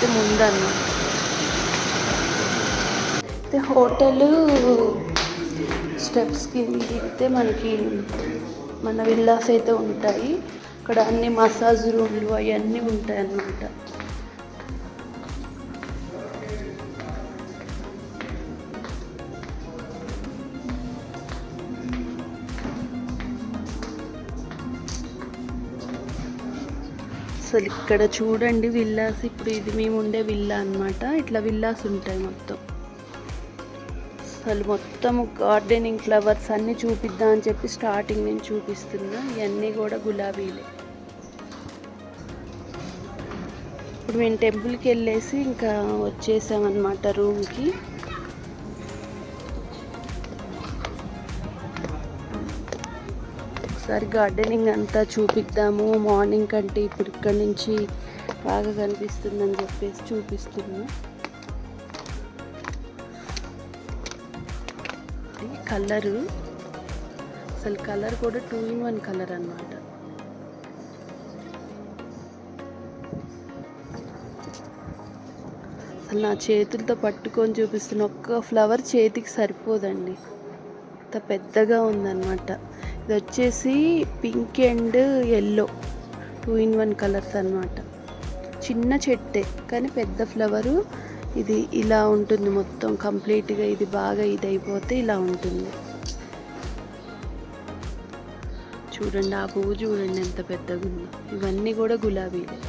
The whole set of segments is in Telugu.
అయితే ముందన్నమాట అయితే హోటల్ స్టెప్స్కి దిగితే మనకి మన విల్లాస్ అయితే ఉంటాయి. ఇక్కడ అన్ని మసాజ్ రూమ్లు అవన్నీ ఉంటాయి అన్నమాట అసలు ఇక్కడ చూడండి విల్లాస్ ఇప్పుడు ఇది మేము ఉండే విల్లా అనమాట ఇట్లా విల్లాస్ ఉంటాయి మొత్తం. అసలు మొత్తం గార్డెనింగ్ ఫ్లవర్స్ అన్నీ చూపిద్దాం అని చెప్పి స్టార్టింగ్ నేను చూపిస్తున్నా. ఇవన్నీ కూడా గులాబీలే. ఇప్పుడు మేము టెంపుల్కి వెళ్ళేసి ఇంకా వచ్చేసామన్నమాట రూమ్కి. ఒకసారి గార్డెనింగ్ అంతా చూపిద్దాము. మార్నింగ్ కంటే ఇప్పుడు ఇక్కడి నుంచి బాగా కనిపిస్తుందని చెప్పేసి చూపిస్తున్నాను కలరు అసలు కలర్ కూడా టూ ఇన్ వన్ కలర్ అనమాట అసలు నా చేతులతో పట్టుకొని చూపిస్తున్న ఒక్క ఫ్లవర్ చేతికి సరిపోదండి. అంత పెద్దగా ఉందన్నమాట. ఇది వచ్చేసి pink and yellow two in one colours అన్నమాట. చిన్న చెట్టే కానీ పెద్ద ఫ్లవరు. ఇది ఇలా ఉంటుంది మొత్తం కంప్లీట్గా. ఇది బాగా ఇది అయిపోతే ఇలా ఉంటుంది. చూడండి ఆ పువ్వు చూడండి ఎంత పెద్దగా ఉందో. ఇవన్నీ కూడా గులాబీలే.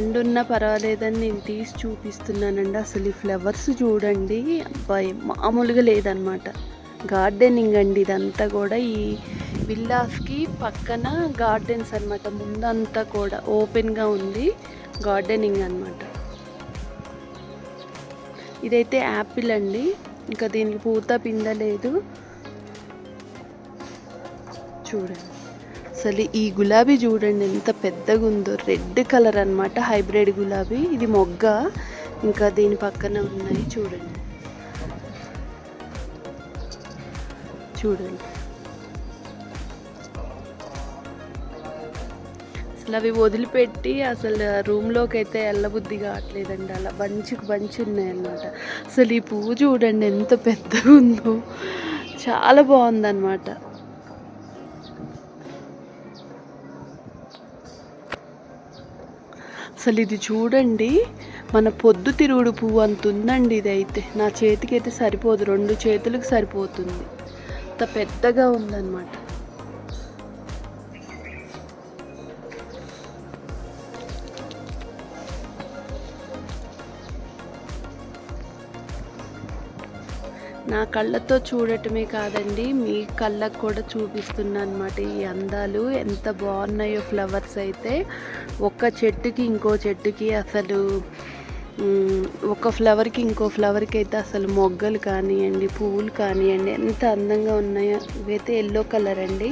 ఎండున్నా పర్వాలేదని నేను తీసి చూపిస్తున్నానండి. అసలు ఈ ఫ్లవర్స్ చూడండి అబ్బాయి మామూలుగా లేదనమాట గార్డెనింగ్ అండి ఇదంతా కూడా ఈ విల్లాస్కి పక్కన గార్డెన్స్ అన్నమాట. ముందంతా కూడా ఓపెన్గా ఉంది గార్డెనింగ్ అన్నమాట. ఇదైతే యాపిల్ అండి. ఇంకా దీనికి పూత పిందలేదు చూడండి. అసలు ఈ గులాబీ చూడండి ఎంత పెద్దగా ఉందో రెడ్ కలర్ అన్నమాట హైబ్రిడ్ గులాబీ. ఇది మొగ్గ. ఇంకా దీని పక్కన ఉన్నాయి చూడండి. చూడండి. అసలు అవి వదిలిపెట్టి అసలు రూమ్లోకి అయితే వెళ్ళబుద్ధి కావట్లేదండి. అలా బంచుకు బంచి ఉన్నాయన్నమాట. అసలు ఈ పువ్వు చూడండి ఎంత పెద్దగా ఉందో చాలా బాగుందన్నమాట. అసలు ఇది చూడండి మన పొద్దు తిరుగుడు పువ్వు అంత ఉందండి ఇది అయితే నా చేతికి అయితే సరిపోదు రెండు చేతులకు సరిపోతుంది. అంత పెద్దగా ఉందన్నమాట. నా కళ్ళతో చూడటమే కాదండి మీ కళ్ళకు కూడా చూపిస్తున్నా అనమాట ఈ అందాలు. ఎంత బాగున్నాయో ఫ్లవర్స్ అయితే. ఒక చెట్టుకి ఇంకో చెట్టుకి అసలు ఒక ఫ్లవర్కి ఇంకో ఫ్లవర్కి అయితే అసలు మొగ్గలు కానివ్వండి పువ్వులు కానివ్వండి ఎంత అందంగా ఉన్నాయో. ఇవైతే ఎల్లో కలర్ అండి.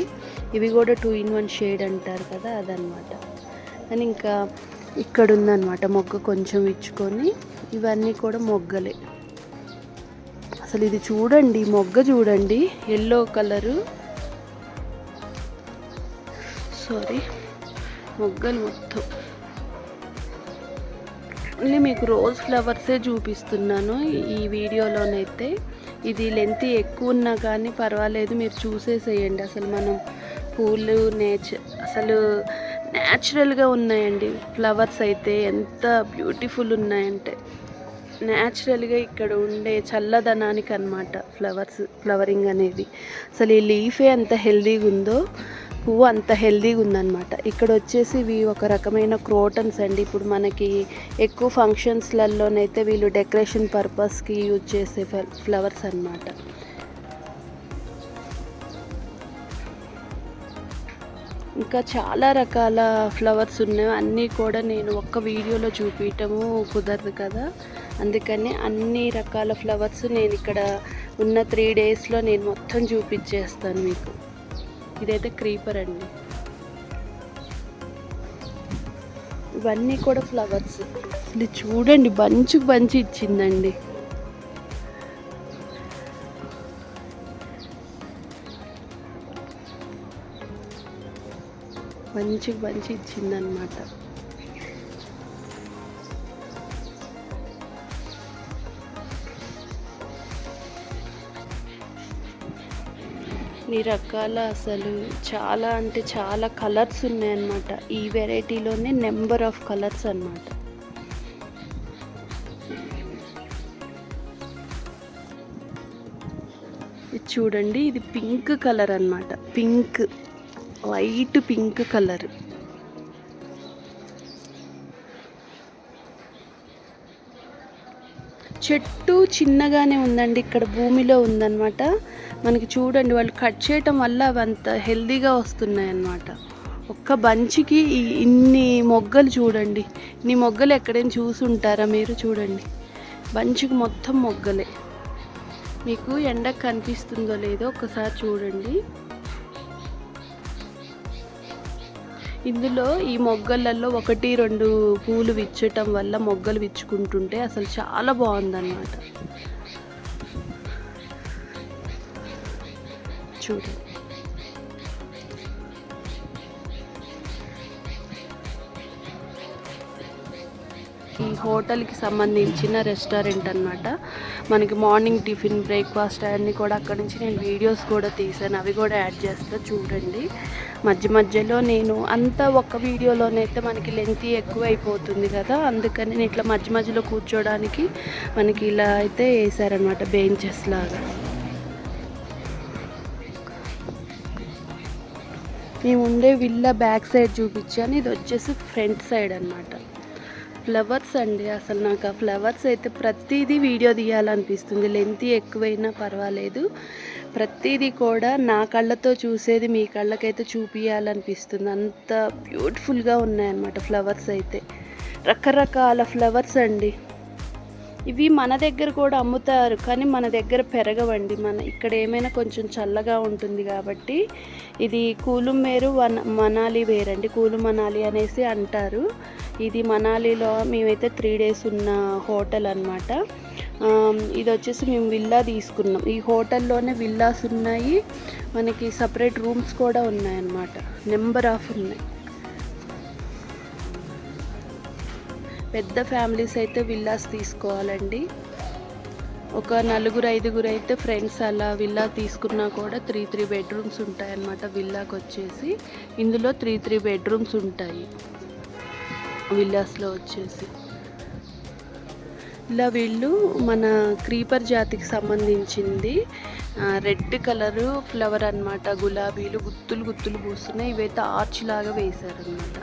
ఇవి కూడా టూ ఇన్ వన్ షేడ్ అంటారు కదా అదనమాట అని ఇంకా ఇక్కడ ఉందన్నమాట మొగ్గ కొంచెం ఇచ్చుకొని. ఇవన్నీ కూడా మొగ్గలే. అసలు ఇది చూడండి మొగ్గ చూడండి ఎల్లో కలరు సారీ మొగ్గలు మొత్తం. ఓన్లీ మీకు రోజ్ ఫ్లవర్సే చూపిస్తున్నాను ఈ వీడియోలోనైతే. ఇది లెంత్ ఎక్కువ ఉన్నా కానీ పర్వాలేదు మీరు చూసేసేయండి. అసలు మనం పూలు నేచర్ అసలు న్యాచురల్గా ఉన్నాయండి. ఫ్లవర్స్ అయితే ఎంత బ్యూటిఫుల్ ఉన్నాయంటే. న్యాచురల్గా ఇక్కడ ఉండే చల్లదనానికి అన్నమాట ఫ్లవర్స్ ఫ్లవరింగ్ అనేది. అసలు ఈ లీఫే ఎంత హెల్దీగా ఉందో పువ్వు అంత హెల్దీగా ఉందన్నమాట. ఇక్కడ వచ్చేసి ఇవి ఒక రకమైన క్రోటన్స్ అండి. ఇప్పుడు మనకి ఎక్కువ ఫంక్షన్స్లలోనైతే వీళ్ళు డెకరేషన్ పర్పస్కి యూజ్ చేసే ఫ్లవర్స్ అన్నమాట. ఇంకా చాలా రకాల ఫ్లవర్స్ ఉన్నాయి. అన్నీ కూడా నేను ఒక్క వీడియోలో చూపించటము కుదరదు కదా. అందుకని అన్ని రకాల ఫ్లవర్స్ నేను ఇక్కడ ఉన్న త్రీ డేస్లో నేను మొత్తం చూపించేస్తాను మీకు. ఇదైతే క్రీపర్ అండి. ఇవన్నీ కూడా ఫ్లవర్స్ ఇది చూడండి బంచు బంచి ఇచ్చిందండి. మంచి మంచి ఇచ్చిందనమాట ఈ రకాల అసలు చాలా అంటే చాలా కలర్స్ ఉన్నాయన్నమాట. ఈ వెరైటీలోనే నెంబర్ ఆఫ్ కలర్స్ అన్నమాట. చూడండి ఇది పింక్ కలర్ అన్నమాట. Pink white pink colour. చెట్టు చిన్నగానే ఉందండి ఇక్కడ భూమిలో ఉందన్నమాట. మనకి చూడండి వాళ్ళు కట్ చేయటం వల్ల అవి అంత హెల్దీగా వస్తున్నాయి అన్నమాట ఒక్క బంచికి ఇన్ని మొగ్గలు చూడండి. ఇన్ని మొగ్గలు ఎక్కడైనా చూసి ఉంటారా మీరు చూడండి. బంచికి మొత్తం మొగ్గలే. మీకు ఎండకు కనిపిస్తుందో లేదో ఒకసారి చూడండి. ఇందులో ఈ మొగ్గలలో ఒకటి రెండు పూలు విచ్చటం వల్ల మొగ్గలు విచ్చుకుంటుంటే అసలు చాలా బాగుందన్నమాట. చూడు. ఈ హోటల్కి సంబంధించిన రెస్టారెంట్ అన్నమాట. మనకి మార్నింగ్ టిఫిన్ బ్రేక్ఫాస్ట్ అన్నీ కూడా అక్కడ నుంచి నేను వీడియోస్ కూడా తీసాను. అవి కూడా యాడ్ చేస్తా చూడండి. మధ్య మధ్యలో నేను అంతా ఒక వీడియోలోనైతే మనకి లెంత్ ఎక్కువ అయిపోతుంది కదా. అందుకని నేను ఇట్లా మధ్య మధ్యలో కూర్చోడానికి మనకి ఇలా అయితే వేసారనమాట బెంచెస్ లాగా. మేము ఉండే విల్లా బ్యాక్ సైడ్ చూపించాను. ఇది వచ్చేసి ఫ్రంట్ సైడ్ అన్నమాట. ఫ్లవర్స్ అండి అసలు నాకు ఆ ఫ్లవర్స్ అయితే ప్రతిదీ వీడియో తీయాలనిపిస్తుంది. లెంత్ ఎక్కువైనా పర్వాలేదు. ప్రతిదీ కూడా నా కళ్ళతో చూసేది మీ కళ్ళకైతే చూపించాలనిపిస్తుంది అంత బ్యూటిఫుల్గా ఉన్నాయన్నమాట ఫ్లవర్స్ అయితే. రకరకాల ఫ్లవర్స్ అండి. ఇవి మన దగ్గర కూడా అమ్ముతారు కానీ మన దగ్గర పెరగవండి. మన ఇక్కడ ఏమైనా కొంచెం చల్లగా ఉంటుంది కాబట్టి ఇది కూలు మేరు వన్ మనాలి వేరండి. కూలు మనాలి అనేసి అంటారు. ఇది మనాలిలో మేమైతే త్రీ డేస్ ఉన్న హోటల్ అనమాట ఇది వచ్చేసి మేము విల్లా తీసుకున్నాం. ఈ హోటల్లోనే విల్లాస్ ఉన్నాయి. మనకి సపరేట్ రూమ్స్ కూడా ఉన్నాయన్నమాట. నెంబర్ ఆఫ్ ఉన్నాయి. పెద్ద ఫ్యామిలీస్ అయితే విల్లాస్ తీసుకోవాలండి. ఒక నలుగురు ఐదుగురు అయితే ఫ్రెండ్స్ అలా విల్లా తీసుకున్నా కూడా త్రీ త్రీ బెడ్రూమ్స్ ఉంటాయన్నమాట విల్లాకి వచ్చేసి ఇందులో త్రీ త్రీ బెడ్రూమ్స్ ఉంటాయి. విల్లాస్లో వచ్చేసి. ఇలా వీళ్ళు మన క్రీపర్ జాతికి సంబంధించింది. రెడ్ కలరు ఫ్లవర్ అన్నమాట గులాబీలు గుత్తులు గుత్తులు పూస్తున్నాయి. ఇవైతే ఆర్చ్ లాగా వేశారనమాట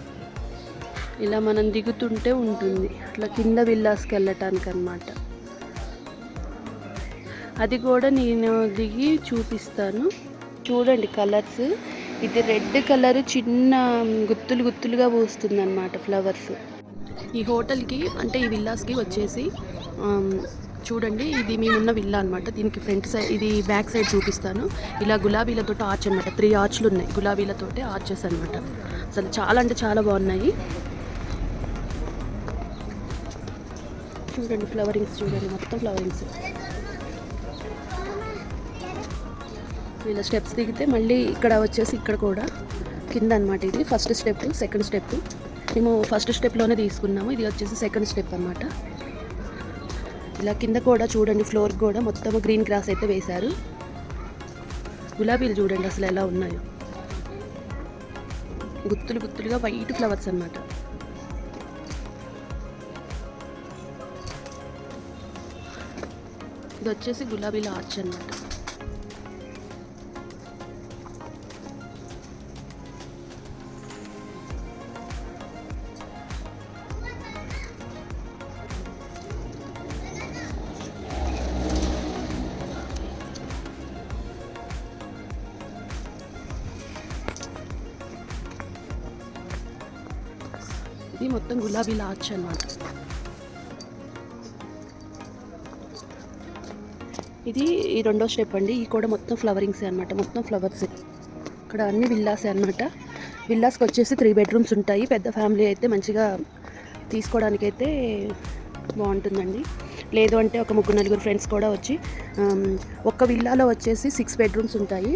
ఇలా మనం దిగుతుంటే ఉంటుంది. అట్లా కింద విల్లాస్కి వెళ్ళటానికి అనమాట అది కూడా నేను దిగి చూపిస్తాను. చూడండి కలర్స్. ఇది రెడ్ కలర్ చిన్న గుత్తులు గుత్తులుగా పూస్తుంది అనమాట ఫ్లవర్స్. ఈ హోటల్కి అంటే ఈ విల్లాస్కి వచ్చేసి చూడండి ఇది మేమున్న విల్లా అనమాట. దీనికి ఫ్రంట్ సైడ్ ఇది బ్యాక్ సైడ్ చూపిస్తాను. ఇలా గులాబీలతో ఆర్చ్ అనమాట త్రీ ఆర్చ్లు ఉన్నాయి. గులాబీలతోటి ఆర్చెస్ అనమాట. అసలు చాలా అంటే చాలా బాగున్నాయి. చూడండి ఫ్లవరింగ్స్ చూడండి మొత్తం ఫ్లవరింగ్స్. ఇలా స్టెప్స్ దిగితే మళ్ళీ ఇక్కడ వచ్చేసి ఇక్కడ కూడా కింద అనమాట ఇది ఫస్ట్ స్టెప్ సెకండ్ స్టెప్ మేము ఫస్ట్ స్టెప్లోనే తీసుకున్నాము ఇది వచ్చేసి సెకండ్ స్టెప్ అనమాట ఇలా కింద కూడా చూడండి ఫ్లోర్ కూడా మొత్తం గ్రీన్ గ్రాస్ అయితే వేశారు. గులాబీలు చూడండి అసలు ఎలా ఉన్నాయో. గుత్తులు గుత్తులుగా వైట్ ఫ్లవర్స్ అనమాట ఇది వచ్చేసి గులాబీల ఆర్చ్ అన్నమాట. ఇది మొత్తం గులాబీల ఆర్చ్ అన్నమాట. ఇది ఈ రెండో స్టెప్ అండి. ఈ కూడా మొత్తం ఫ్లవరింగ్సే అనమాట మొత్తం ఫ్లవర్స్ ఇక్కడ అన్ని విల్లాసే అనమాట విల్లాస్కి వచ్చేసి త్రీ బెడ్రూమ్స్ ఉంటాయి. పెద్ద ఫ్యామిలీ అయితే మంచిగా తీసుకోవడానికైతే బాగుంటుందండి. లేదు అంటే ఒక ముగ్గురు నలుగురు ఫ్రెండ్స్ కూడా వచ్చి ఒక్క విల్లాలో వచ్చేసి సిక్స్ బెడ్రూమ్స్ ఉంటాయి.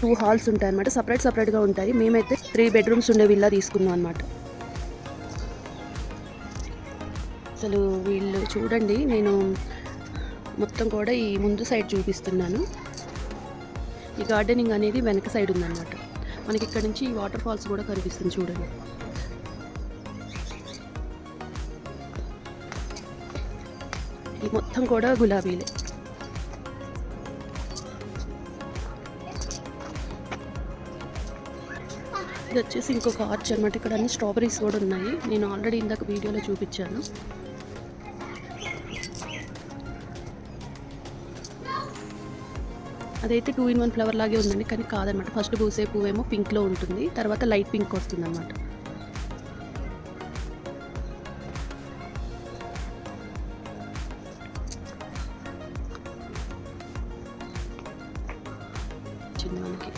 టూ హాల్స్ ఉంటాయి అనమాట సపరేట్ సపరేట్గా ఉంటాయి. మేమైతే త్రీ బెడ్రూమ్స్ ఉండే విల్లా తీసుకున్నాం అనమాట అసలు వీళ్ళు చూడండి నేను మొత్తం కూడా ఈ ముందు సైడ్ చూపిస్తున్నాను. ఈ గార్డెనింగ్ అనేది వెనక సైడ్ ఉందన్నమాట. మనకి ఇక్కడ నుంచి ఈ వాటర్ ఫాల్స్ కూడా కనిపిస్తుంది చూడండి. ఈ మొత్తం కూడా గులాబీలే. ఇది వచ్చేసి ఇంకొక ఆర్చ్ అనమాట ఇక్కడ అన్ని స్ట్రాబెరీస్ కూడా ఉన్నాయి. నేను ఆల్రెడీ ఇందాక వీడియోలో చూపించాను. అదైతే టూ ఇన్ వన్ ఫ్లవర్ లాగే ఉందండి కానీ కాదనమాట. ఫస్ట్ పూసే పువ్వేమో పింక్లో ఉంటుంది తర్వాత లైట్ పింక్ వస్తుంది అనమాట చిన్న మనకి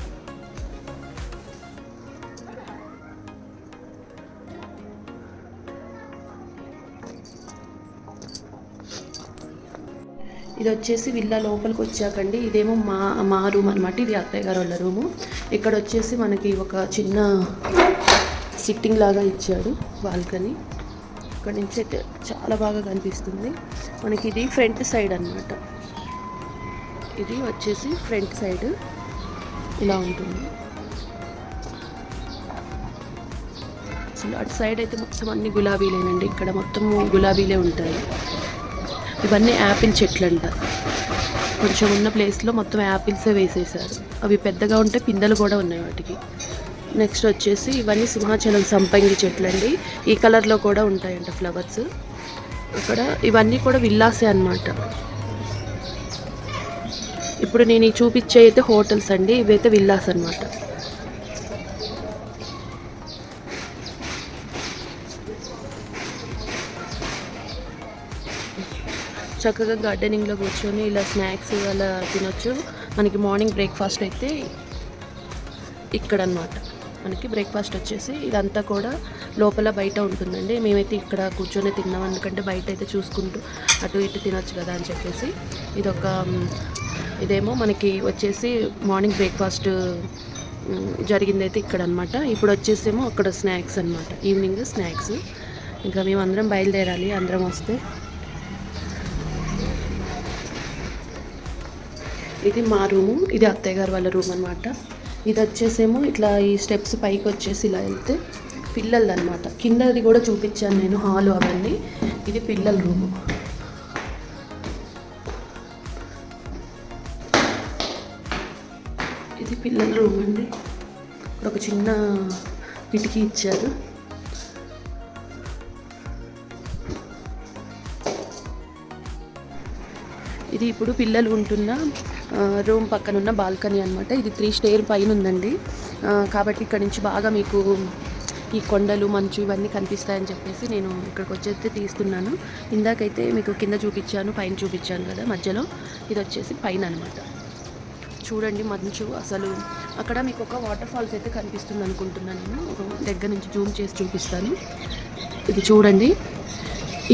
ఇది వచ్చేసి విల్లా లోపలికి వచ్చాకండి. ఇదేమో మా మా రూమ్ అనమాట ఇది అత్తయ్య గారు వాళ్ళ రూము. ఇక్కడ వచ్చేసి మనకి ఒక చిన్న సిట్టింగ్ లాగా ఇచ్చాడు బాల్కనీ. ఇక్కడ నుంచి అయితే చాలా బాగా కనిపిస్తుంది. మనకి ఇది ఫ్రంట్ సైడ్ అన్నమాట. ఇది వచ్చేసి ఫ్రంట్ సైడ్ ఇలా ఉంటుంది. అసలు అటు సైడ్ అయితే మొత్తం అన్ని గులాబీలేనండి. ఇక్కడ మొత్తం గులాబీలే ఉంటాయి. ఇవన్నీ యాపిల్ చెట్లు అంట కొంచెం ఉన్న ప్లేస్లో మొత్తం యాపిల్సే వేసేసారు అవి పెద్దగా ఉంటే పిందెలు కూడా ఉన్నాయి వాటికి. నెక్స్ట్ వచ్చేసి ఇవన్నీ సింహాచలం సంపంగి చెట్లు అండి ఈ కలర్లో కూడా ఉంటాయంట ఫ్లవర్స్. ఇక్కడ ఇవన్నీ కూడా విల్లాసే అన్నమాట. ఇప్పుడు నేను ఈ చూపించే అయితే హోటల్స్ అండి. ఇవైతే విల్లాస్ అనమాట చక్కగా గార్డెనింగ్లో కూర్చొని ఇలా స్నాక్స్ అలా తినొచ్చు. మనకి మార్నింగ్ బ్రేక్ఫాస్ట్ అయితే ఇక్కడ అన్నమాట మనకి బ్రేక్ఫాస్ట్ వచ్చేసి ఇదంతా కూడా లోపల బయట ఉంటుందండి. మేమైతే ఇక్కడ కూర్చొని తిన్నాం. ఎందుకంటే బయట అయితే చూసుకుంటూ అటు ఇటు తినొచ్చు కదా అని చెప్పేసి. ఇదొక ఇదేమో మనకి వచ్చేసి మార్నింగ్ బ్రేక్ఫాస్ట్ జరిగింది జరిగిందైతే ఇక్కడ అనమాట ఇప్పుడు వచ్చేసేమో అక్కడ స్నాక్స్ అన్నమాట. ఈవినింగ్ స్నాక్స్ ఇంకా మేము అందరం బయలుదేరాలి. అందరం వస్తే ఇది మా రూము ఇది అత్తయ్య గారు వాళ్ళ రూమ్ అనమాట ఇది వచ్చేసేమో ఇట్లా ఈ స్టెప్స్ పైకి వచ్చేసి ఇలా వెళ్తే పిల్లలది అనమాట కిందది కూడా చూపించాను నేను హాలు అవన్నీ. ఇది పిల్లల రూము. ఇది పిల్లల రూమ్ అండి. ఇక్కడ ఒక చిన్న కిటికీ ఇచ్చారు. ఇది ఇప్పుడు పిల్లలు ఉంటున్న రూమ్ పక్కన ఉన్న బాల్కనీ అనమాట ఇది త్రీ స్టేర్ పైన ఉందండి కాబట్టి ఇక్కడ నుంచి బాగా మీకు ఈ కొండలు మంచు ఇవన్నీ కనిపిస్తాయని చెప్పేసి నేను ఇక్కడికి వచ్చేస్తే తీస్తున్నాను. ఇందాకైతే మీకు కింద చూపించాను పైన చూపించాను కదా మధ్యలో. ఇది వచ్చేసి పైన అనమాట చూడండి మంచు అసలు. అక్కడ మీకు ఒక వాటర్ ఫాల్స్ అయితే కనిపిస్తుంది అనుకుంటున్నాను నేను. ఒక దగ్గర నుంచి జూమ్ చేసి చూపిస్తాను. ఇది చూడండి.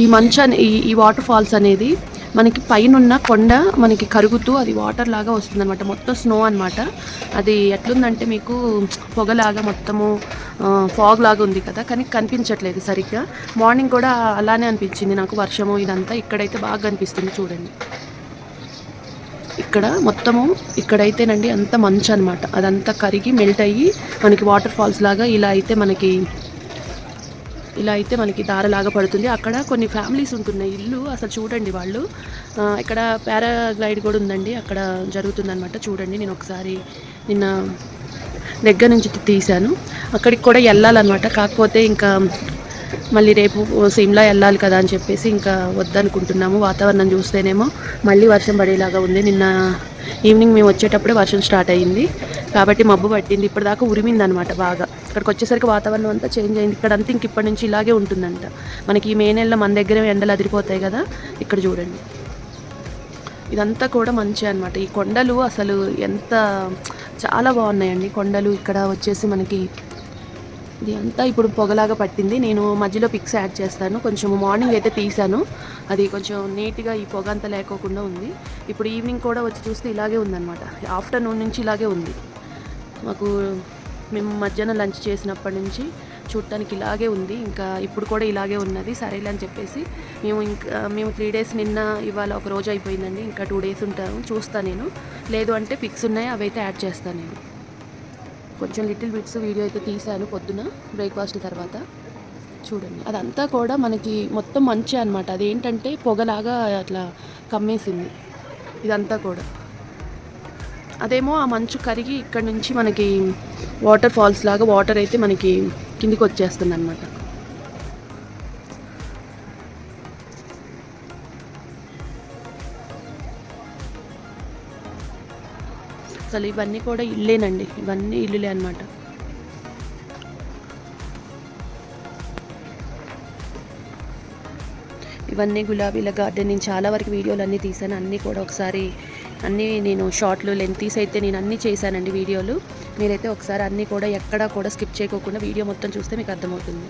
ఈ మంచు అనే ఈ ఈ వాటర్ ఫాల్స్ అనేది మనకి పైనున్న కొండ మనకి కరుగుతూ అది వాటర్ లాగా వస్తుందన్నమాట. మొత్తం స్నో అన్నమాట. అది ఎట్లుందంటే మీకు పొగలాగా మొత్తము ఫాగ్ లాగా ఉంది కదా కానీ కనిపించట్లేదు సరిగ్గా. మార్నింగ్ కూడా అలానే అనిపించింది నాకు వర్షము ఇదంతా ఇక్కడైతే బాగా కనిపిస్తుంది చూడండి. ఇక్కడ మొత్తము ఇక్కడైతేనండి అంత మంచు అనమాట అదంతా కరిగి మెల్ట్ అయ్యి మనకి వాటర్ ఫాల్స్ లాగా ఇలా అయితే మనకి ఇలా అయితే మనకి దారలాగా పడుతుంది. అక్కడ కొన్ని ఫ్యామిలీస్ ఉంటున్నాయి. ఇల్లు అసలు చూడండి వాళ్ళు. ఇక్కడ పారాగ్లైడ్ కూడా ఉందండి. అక్కడ జరుగుతుందనమాట చూడండి నేను ఒకసారి నిన్న దగ్గర నుంచి తీశాను. అక్కడికి కూడా వెళ్ళాలన్నమాట. కాకపోతే ఇంకా మళ్ళీ రేపు సిమ్లా వెళ్ళాలి కదా అని చెప్పేసి ఇంకా వద్దనుకుంటున్నాము. వాతావరణం చూస్తేనేమో మళ్ళీ వర్షం పడేలాగా ఉంది. నిన్న ఈవినింగ్ మేము వచ్చేటప్పుడే వర్షం స్టార్ట్ అయ్యింది కాబట్టి మబ్బు పట్టింది. ఇప్పటిదాకా ఉరిమింది అనమాట బాగా. ఇక్కడికి వచ్చేసరికి వాతావరణం అంతా చేంజ్ అయింది. ఇక్కడ అంతా ఇంక ఇప్పటి నుంచి ఇలాగే ఉంటుందంట. మనకి ఈ మే నెలలో మన దగ్గర ఎండలు అదిరిపోతాయి కదా. ఇక్కడ చూడండి. ఇదంతా కూడా మంచి అన్నమాట. ఈ కొండలు అసలు ఎంత చాలా బాగున్నాయండి. కొండలు ఇక్కడ వచ్చేసి మనకి ఇది అంతా ఇప్పుడు పొగలాగా పట్టింది. నేను మధ్యలో పిక్స్ యాడ్ చేస్తాను. కొంచెం మార్నింగ్ అయితే తీశాను. అది కొంచెం నీట్గా ఈ పొగ అంతా లేకోకుండా ఉంది. ఇప్పుడు ఈవినింగ్ కూడా వచ్చి చూస్తే ఇలాగే ఉందన్నమాట. ఆఫ్టర్నూన్ నుంచి ఇలాగే ఉంది. మాకు మేము మధ్యాహ్నం లంచ్ చేసినప్పటి నుంచి చూడటానికి ఇలాగే ఉంది. ఇంకా ఇప్పుడు కూడా ఇలాగే ఉన్నది. సరేలే అని చెప్పేసి మేము ఇంకా మేము త్రీ డేస్ నిన్న ఇవాళ ఒక రోజు అయిపోయిందండి. ఇంకా టూ డేస్ ఉంటాను చూస్తాను నేను. లేదు అంటే పిక్స్ ఉన్నాయి. అవి అయితే యాడ్ చేస్తాను నేను. కొంచెం లిటిల్ బిట్స్ వీడియో అయితే తీశాను పొద్దున బ్రేక్ఫాస్ట్ తర్వాత. చూడండి. అదంతా కూడా మనకి మొత్తం మంచి అనమాట అదేంటంటే పొగలాగా అట్లా కమ్మేసింది. ఇదంతా కూడా. అదేమో ఆ మంచు కరిగి ఇక్కడ నుంచి మనకి వాటర్ ఫాల్స్ లాగా వాటర్ అయితే మనకి కిందికి వచ్చేస్తుంది అనమాట అసలు ఇవన్నీ కూడా ఇల్లేనండి. ఇవన్నీ ఇల్లులే అనమాట ఇవన్నీ గులాబీల గార్డెన్. నేను చాలా వరకు వీడియోలు అన్నీ తీసాను అన్నీ కూడా ఒకసారి అన్నీ నేను షార్ట్లు లెంతీస్ అయితే నేను అన్నీ చేశానండి వీడియోలు. మీరైతే ఒకసారి అన్నీ కూడా ఎక్కడా కూడా స్కిప్ చేయకోకుండా వీడియో మొత్తం చూస్తే మీకు అర్థమవుతుంది.